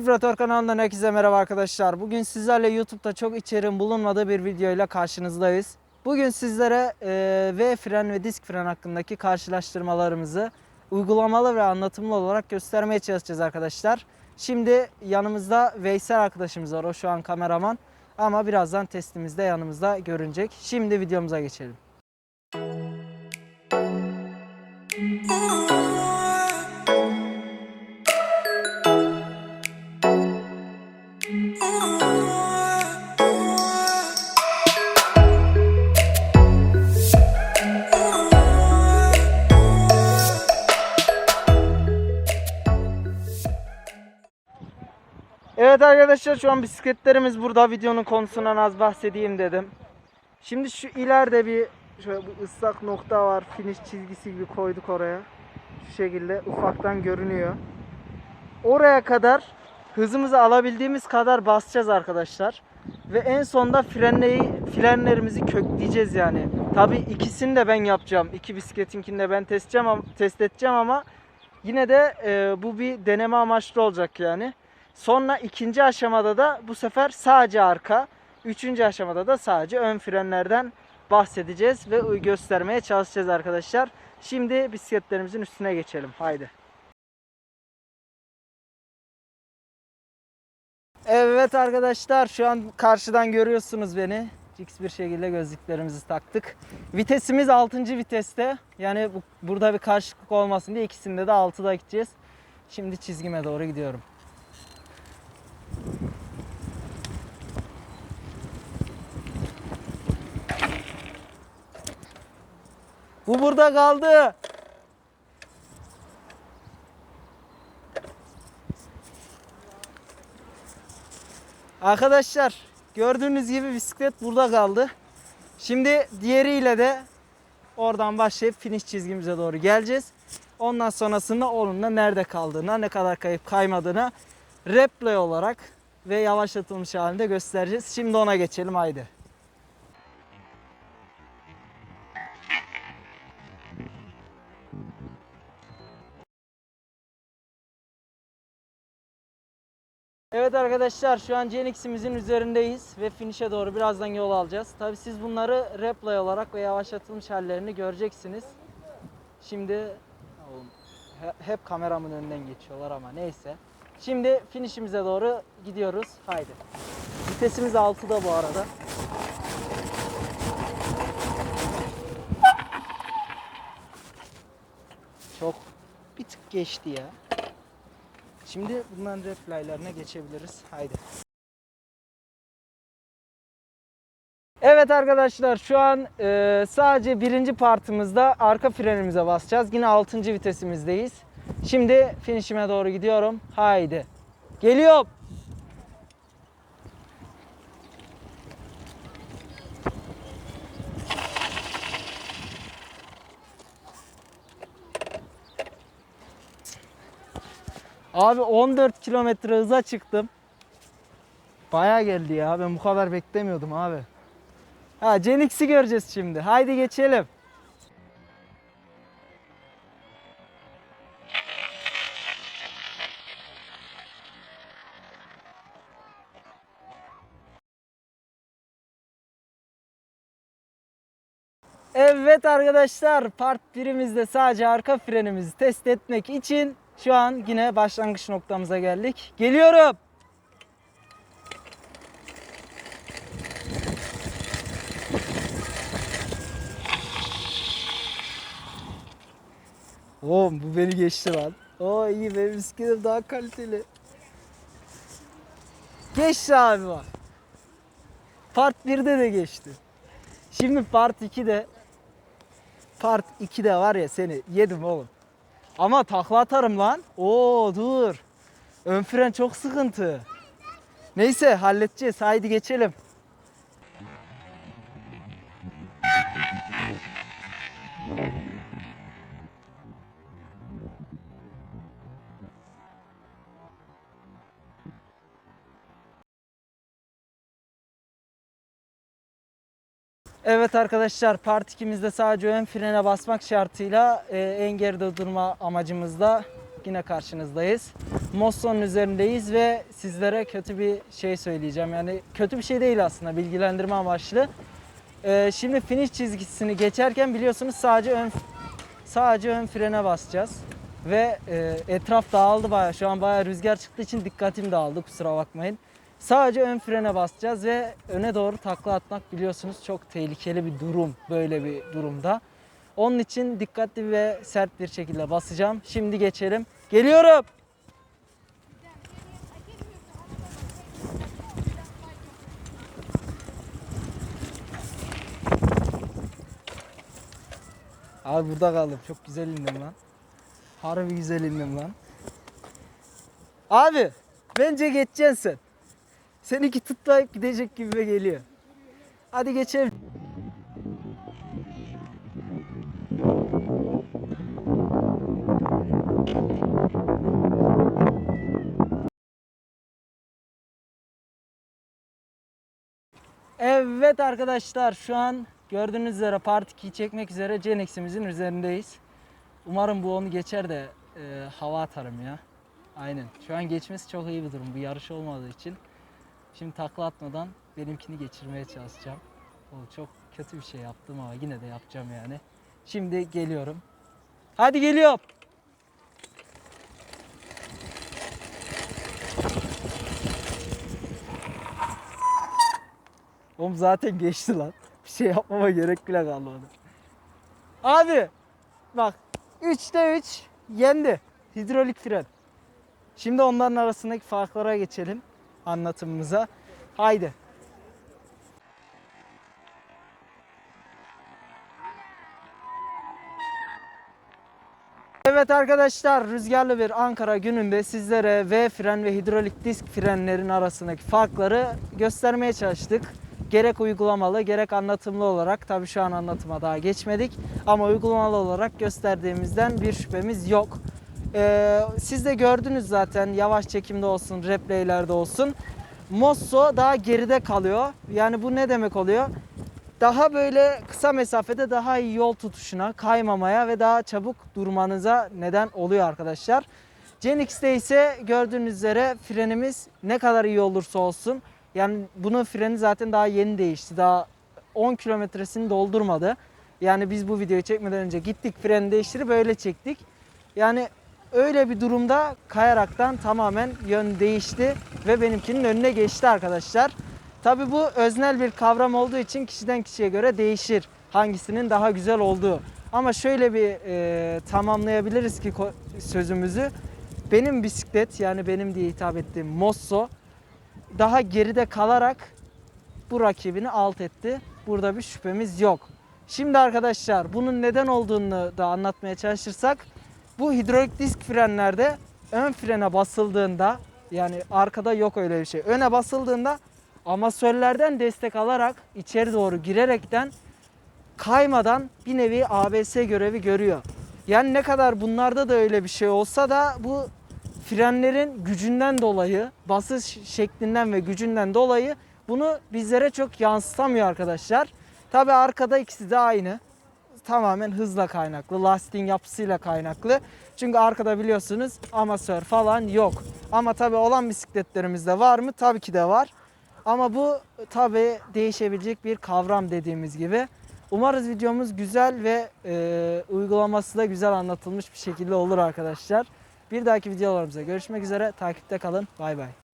Şifratör kanalından herkese merhaba arkadaşlar. Bugün sizlerle YouTube'da çok içeriğin bulunmadığı bir videoyla karşınızdayız. Bugün sizlere e, V fren ve disk fren hakkındaki karşılaştırmalarımızı uygulamalı ve anlatımlı olarak göstermeye çalışacağız arkadaşlar. Şimdi yanımızda Veysel arkadaşımız var. O şu an kameraman. Ama birazdan testimizde yanımızda görünecek. Şimdi videomuza geçelim. Evet arkadaşlar şu an bisikletlerimiz burada. Videonun konusundan az bahsedeyim dedim. Şimdi şu ileride bir şöyle bir ıslak nokta var. Finish çizgisi gibi koyduk oraya. Şu şekilde ufaktan görünüyor. Oraya kadar hızımızı alabildiğimiz kadar basacağız arkadaşlar. Ve en sonda frenleyi, frenlerimizi kökleyeceğiz yani. Tabi ikisini de ben yapacağım. İki bisikletinkini de ben test edeceğim, ama- test edeceğim ama yine de e, bu bir deneme amaçlı olacak yani. Sonra ikinci aşamada da bu sefer sadece arka, üçüncü aşamada da sadece ön frenlerden bahsedeceğiz ve göstermeye çalışacağız arkadaşlar. Şimdi bisikletlerimizin üstüne geçelim. Haydi. Evet arkadaşlar şu an karşıdan görüyorsunuz beni. Fix bir şekilde gözlüklerimizi taktık. Vitesimiz 6. viteste. Yani bu, burada bir karışıklık olmasın diye ikisinde de 6'da gideceğiz. Şimdi çizgime doğru gidiyorum. Bu burada kaldı. Arkadaşlar gördüğünüz gibi bisiklet burada kaldı. Şimdi diğeriyle de oradan başlayıp finish çizgimize doğru geleceğiz. Ondan sonrasında onun da nerede kaldığına, ne kadar kayıp kaymadığına replay olarak ve yavaşlatılmış halinde göstereceğiz. Şimdi ona geçelim haydi. Evet arkadaşlar şu an GNX'imizin üzerindeyiz ve finish'e doğru birazdan yol alacağız. Tabi siz bunları replay olarak ve yavaşlatılmış hallerini göreceksiniz. Şimdi hep kameramın önünden geçiyorlar ama neyse. Şimdi finish'imize doğru gidiyoruz. Haydi. Vitesimiz 6'da bu arada. Çok bir tık geçti ya. Şimdi bunların replaylarına geçebiliriz. Haydi. Evet arkadaşlar şu an e, sadece birinci partımızda arka frenimize basacağız. Yine 6. vitesimizdeyiz. Şimdi finishime doğru gidiyorum. Haydi. Geliyorum. Abi 14 kilometre hıza çıktım. Baya geldi ya. Ben bu kadar beklemiyordum abi. Ha Genix'i göreceğiz şimdi. Haydi geçelim. Evet arkadaşlar part 1'imizde sadece arka frenimizi test etmek için şu an yine başlangıç noktamıza geldik. Geliyorum. Oğlum bu beni geçti lan. Oo iyi benim bisikletim daha kaliteli. Geçti abi bak. Part 1'de de geçti. Şimdi part 2'de part 2'de var ya seni yedim oğlum. Ama takla atarım lan. Oo dur. Ön fren çok sıkıntı. Neyse halledeceğiz. Haydi geçelim. Evet arkadaşlar part 2'mizde sadece ön frene basmak şartıyla e, en geride durma amacımızla yine karşınızdayız. Mosso'nun üzerindeyiz ve sizlere kötü bir şey söyleyeceğim. Yani kötü bir şey değil aslında bilgilendirme amaçlı. Ee, şimdi finish çizgisini geçerken biliyorsunuz sadece ön sadece ön frene basacağız. Ve e, etraf dağıldı bayağı. Şu an bayağı rüzgar çıktığı için dikkatim dağıldı kusura bakmayın. Sadece ön frene basacağız ve öne doğru takla atmak biliyorsunuz çok tehlikeli bir durum böyle bir durumda. Onun için dikkatli ve sert bir şekilde basacağım. Şimdi geçelim. Geliyorum. Abi burada kaldım. Çok güzel indim lan. Harbi güzel indim lan. Abi bence geçeceksin. Seninki tutlayıp gidecek gibi geliyor. Hadi geçelim. Evet arkadaşlar şu an gördüğünüz üzere Part 2'yi çekmek üzere Genex'imizin üzerindeyiz. Umarım bu onu geçer de e, hava atarım ya. Aynen. Şu an geçmesi çok iyi bir durum. Bu yarış olmadığı için. Şimdi takla atmadan benimkini geçirmeye çalışacağım. O çok kötü bir şey yaptım ama yine de yapacağım yani. Şimdi geliyorum. Hadi geliyorum. Oğlum zaten geçti lan. Bir şey yapmama gerek bile kalmadı. Abi bak 3'te 3 yendi. Hidrolik fren. Şimdi onların arasındaki farklara geçelim anlatımımıza. Haydi. Evet arkadaşlar rüzgarlı bir Ankara gününde sizlere V fren ve hidrolik disk frenlerin arasındaki farkları göstermeye çalıştık. Gerek uygulamalı gerek anlatımlı olarak tabi şu an anlatıma daha geçmedik ama uygulamalı olarak gösterdiğimizden bir şüphemiz yok. Ee, siz de gördünüz zaten yavaş çekimde olsun replaylerde olsun. Mosso daha geride kalıyor. Yani bu ne demek oluyor? daha böyle kısa mesafede daha iyi yol tutuşuna, kaymamaya ve daha çabuk durmanıza neden oluyor arkadaşlar. Gen ise gördüğünüz üzere frenimiz ne kadar iyi olursa olsun yani bunun freni zaten daha yeni değişti. Daha 10 kilometresini doldurmadı. Yani biz bu videoyu çekmeden önce gittik freni değiştirip öyle çektik. Yani öyle bir durumda kayaraktan tamamen yön değişti ve benimkinin önüne geçti arkadaşlar. Tabi bu öznel bir kavram olduğu için kişiden kişiye göre değişir. Hangisinin daha güzel olduğu. Ama şöyle bir e, tamamlayabiliriz ki sözümüzü. Benim bisiklet yani benim diye hitap ettiğim Mosso daha geride kalarak bu rakibini alt etti. Burada bir şüphemiz yok. Şimdi arkadaşlar bunun neden olduğunu da anlatmaya çalışırsak bu hidrolik disk frenlerde ön frene basıldığında yani arkada yok öyle bir şey. Öne basıldığında amasörlerden destek alarak içeri doğru girerekten kaymadan bir nevi ABS görevi görüyor. Yani ne kadar bunlarda da öyle bir şey olsa da bu frenlerin gücünden dolayı, basış şeklinden ve gücünden dolayı bunu bizlere çok yansıtamıyor arkadaşlar. Tabi arkada ikisi de aynı. Tamamen hızla kaynaklı, lastiğin yapısıyla kaynaklı. Çünkü arkada biliyorsunuz amasör falan yok. Ama tabi olan bisikletlerimizde var mı? Tabii ki de var. Ama bu tabi değişebilecek bir kavram dediğimiz gibi. Umarız videomuz güzel ve e, uygulaması da güzel anlatılmış bir şekilde olur arkadaşlar. Bir dahaki videolarımıza görüşmek üzere. Takipte kalın. Bay bay.